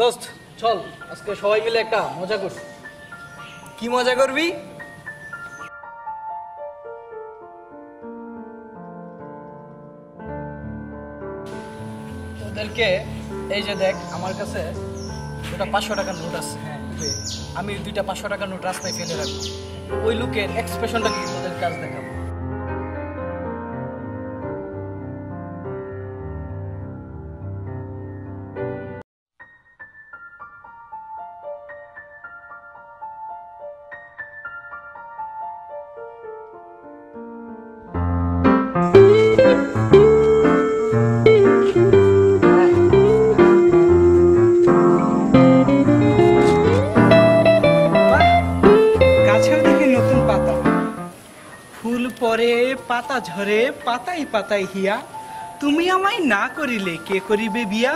দোস্ত, চল, আজকে সবাই মিলে একটা মজা করি। কি মজা করবি? তোদেরকে এই যে দেখ, আমার কাছে দুটা পাঁচশো টাকার নোট আছে। হ্যাঁ আমি দুইটা পাঁচশো টাকার নোট রাস্তায় ফেলে রাখব। ওই লোকের এক্সপ্রেশনটা কি তোদের কাজ দেখাবো? পরে পাতা ঝরে পাতাই পাতাই হিয়া তুমি আমায় না করিলে কে করিবে বিয়া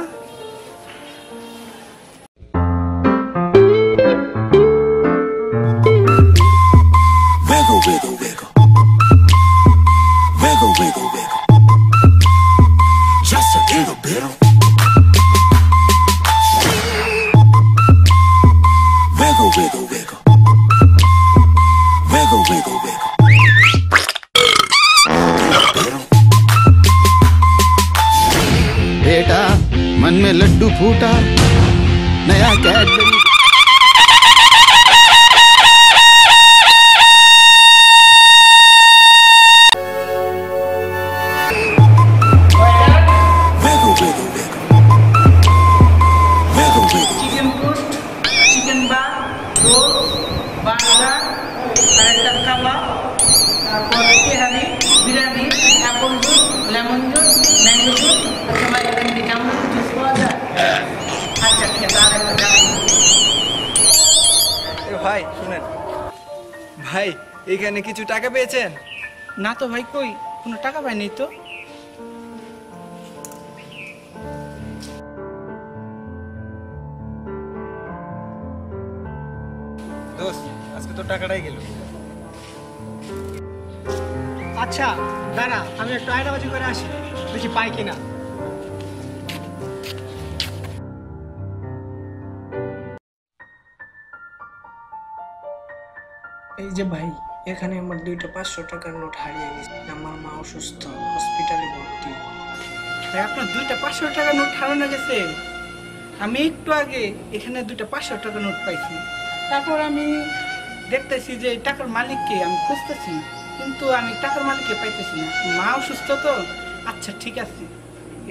Wiggle, wiggle, मन में लड्डू फूटा नया Cadbury Wiggle, wiggle, wiggle. Wiggle, wiggle. Chicken post chicken বার রোল বার্গার আরেকটা কাবাব তারপর tehari biryani apple juice lemon juice mango juice আচ্ছা ভাই এখানে কিছু টাকা পেয়েছেন? না তো ভাই কই? কোনো টাকা পাইনি তো। দোস্ত আজকে তো টাকাটাই গেল। আচ্ছা দাঁড়া আমি একটু আয়নাবাজি করে আসি। দেখি পাই কিনা। এই যে ভাই, এখানে আমার দুইটা পাঁচশো টাকার নোট হারিয়ে গেছে। আমার মা অসুস্থ হসপিটালে ভর্তি। ভাই, আপনার দুইটা পাঁচশো টাকার নোট হারানো গেছে। আমি একটু আগে এখানে দুইটা পাঁচশো টাকার নোট পাইছি। তারপর আমি দেখতেছি যে টাকার মালিককে আমি খুঁজতেছি, কিন্তু আমি টাকার মালিককে পাইতেছি না। মা অসুস্থ তো? আচ্ছা ঠিক আছে।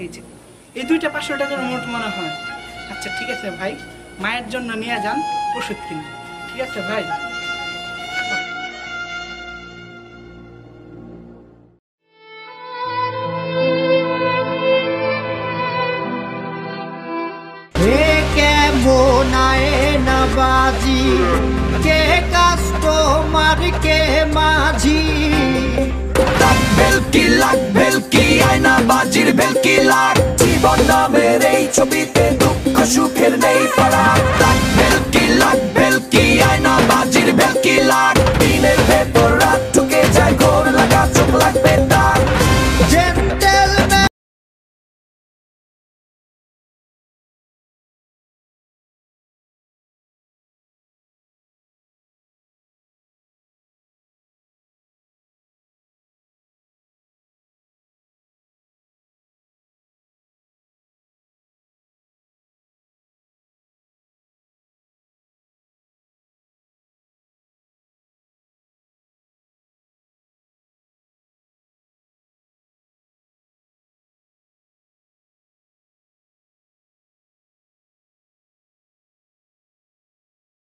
এই যে, এই দুইটা পাঁচশো টাকার নোট মনে হয়। আচ্ছা ঠিক আছে ভাই, মায়ের জন্য নিয়ে যান ওষুধ কিনে। ঠিক আছে ভাই? বাজি কে কাস্টমার কে মাঝি? বেলকি লাগ বেলকি আয়না বাজির বেলকি লাগ। জীবন নামের এই ছবিতে দুঃখ, সুখের নেই পড়া বেলকি লাগ বেলকি আয়না বাজির বেলকি লাগ। দিনের ভেতর রাত